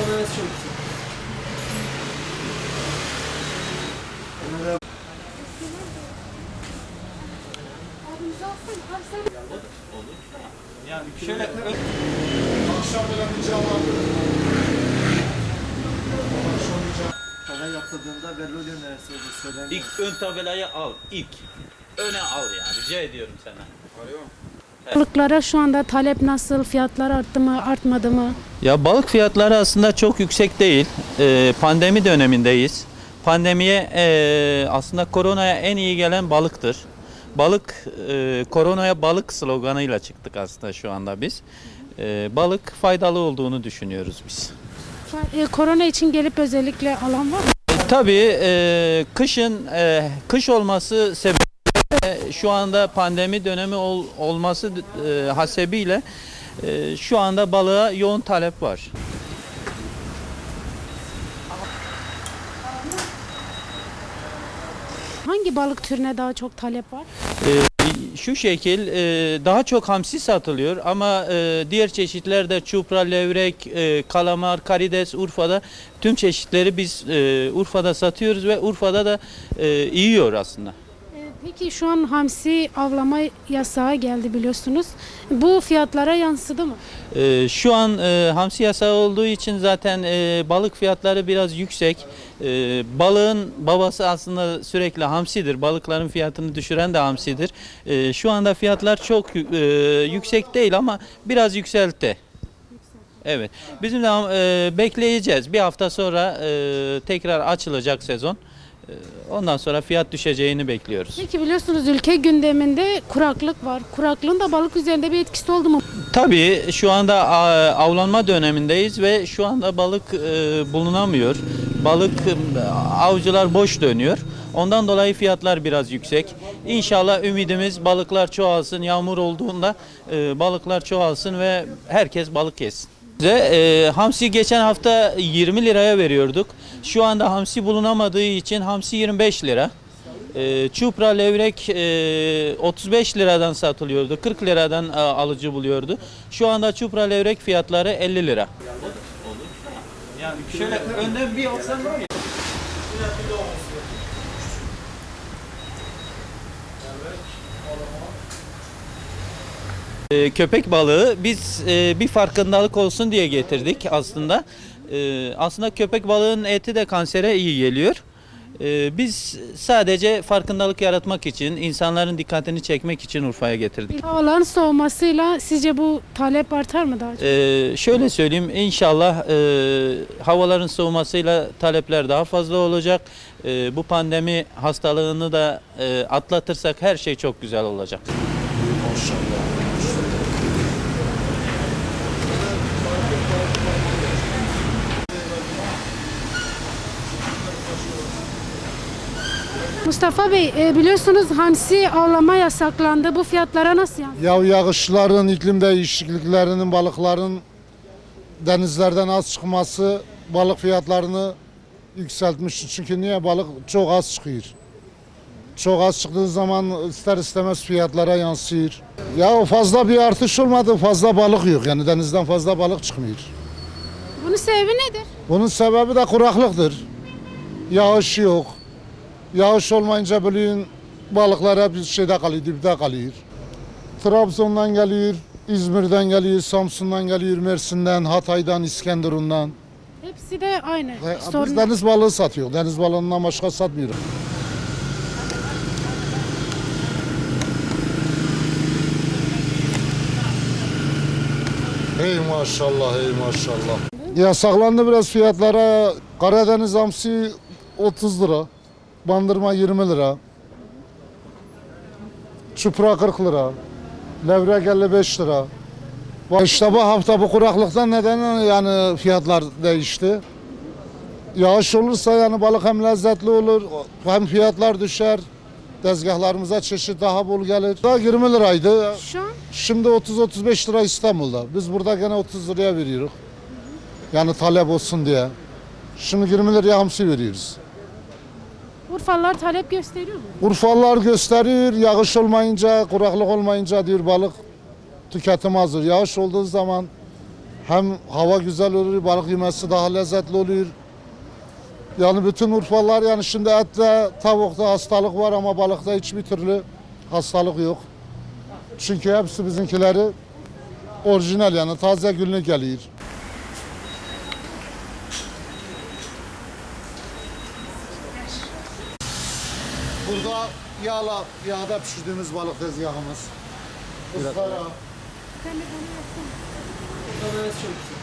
tabelası çok yüksek. Yani şöyle Akşam olamayacağım abi. Tabela yapıldığında neresi olduğu söyleniyor. ilk ön tabelayı al. ilk öne al yani rica ediyorum sana. Balıklara şu anda talep nasıl? Fiyatlar arttı mı, artmadı mı? Ya balık fiyatları aslında çok yüksek değil. Ee, pandemi dönemindeyiz. Pandemiye e, aslında koronaya en iyi gelen balıktır. Balık, e, koronaya balık sloganıyla çıktık aslında şu anda biz. E, balık faydalı olduğunu düşünüyoruz biz. E, korona için gelip özellikle alan var mı? E, tabii e, kışın e, kış olması sebebiyle şu anda pandemi dönemi ol- olması e, hasebiyle e, şu anda balığa yoğun talep var. Hangi balık türüne daha çok talep var? Ee, şu şekil e, daha çok hamsi satılıyor ama e, diğer çeşitlerde çupra, levrek, e, kalamar, karides Urfa'da tüm çeşitleri biz e, Urfa'da satıyoruz ve Urfa'da da e, yiyor aslında. Peki şu an hamsi avlama yasağı geldi biliyorsunuz. Bu fiyatlara yansıdı mı? E, şu an e, hamsi yasağı olduğu için zaten e, balık fiyatları biraz yüksek. E, balığın babası aslında sürekli hamsidir. Balıkların fiyatını düşüren de hamsidir. E, şu anda fiyatlar çok e, yüksek değil ama biraz yükseltti. Evet. Bizim de e, bekleyeceğiz. Bir hafta sonra e, tekrar açılacak sezon. E, ondan sonra fiyat düşeceğini bekliyoruz. Peki biliyorsunuz ülke gündeminde kuraklık var. Kuraklığın da balık üzerinde bir etkisi oldu mu? Tabii şu anda avlanma dönemindeyiz ve şu anda balık e, bulunamıyor. Balık e, avcılar boş dönüyor. Ondan dolayı fiyatlar biraz yüksek. İnşallah ümidimiz balıklar çoğalsın. Yağmur olduğunda e, balıklar çoğalsın ve herkes balık yesin. E, hamsi geçen hafta 20 liraya veriyorduk. Şu anda hamsi bulunamadığı için hamsi 25 lira. E, çupra levrek e, 35 liradan satılıyordu. 40 liradan e, alıcı buluyordu. Şu anda çupra levrek fiyatları 50 lira. Yani şöyle önden bir alsan var ya. E, köpek balığı biz e, bir farkındalık olsun diye getirdik aslında. E, aslında köpek balığının eti de kansere iyi geliyor. E, biz sadece farkındalık yaratmak için, insanların dikkatini çekmek için Urfa'ya getirdik. Havaların soğumasıyla sizce bu talep artar mı daha çok? E, şöyle söyleyeyim, inşallah e, havaların soğumasıyla talepler daha fazla olacak. E, bu pandemi hastalığını da e, atlatırsak her şey çok güzel olacak. Maşallah. Mustafa Bey e, biliyorsunuz hamsi avlama yasaklandı. Bu fiyatlara nasıl yansıyor? Ya yağışların, iklim değişikliklerinin, balıkların denizlerden az çıkması balık fiyatlarını yükseltmiş. Çünkü niye? Balık çok az çıkıyor. Çok az çıktığı zaman ister istemez fiyatlara yansıyor. Ya o fazla bir artış olmadı, fazla balık yok. Yani denizden fazla balık çıkmıyor. Bunun sebebi nedir? Bunun sebebi de kuraklıktır. Yağış yok. Yağış olmayınca bugün balıklar hep şeyde kalıyor, dipte kalıyor. Trabzon'dan geliyor, İzmir'den geliyor, Samsun'dan geliyor, Mersin'den, Hatay'dan, İskenderun'dan. Hepsi de aynı. Sorun. Biz deniz balığı satıyor. Deniz balığından başka satmıyoruz. Hey maşallah, hey maşallah. Yasaklandı biraz fiyatlara. Karadeniz hamsi 30 lira. Bandırma 20 lira. Çupra 40 lira. Levrek 55 lira. İşte bu hafta bu kuraklıktan neden yani fiyatlar değişti. Yağış olursa yani balık hem lezzetli olur hem fiyatlar düşer. Tezgahlarımıza çeşit daha bol gelir. Daha 20 liraydı. Şu an Şimdi 30-35 lira İstanbul'da. Biz burada gene 30 liraya veriyoruz. Yani talep olsun diye. Şimdi 20 liraya hamsi veriyoruz. Urfalılar talep gösteriyor mu? Urfalılar gösteriyor, yağış olmayınca, kuraklık olmayınca diyor balık tüketim azdır. Yağış olduğu zaman Hem hava güzel oluyor, balık yemesi daha lezzetli oluyor. Yani bütün Urfalılar yani şimdi ette, tavukta hastalık var ama balıkta hiçbir türlü hastalık yok. Çünkü hepsi bizimkileri orijinal yani taze günlük geliyor. Burada yağla, yağda pişirdiğimiz balık tezgahımız. Iskara. Evet, çok güzel.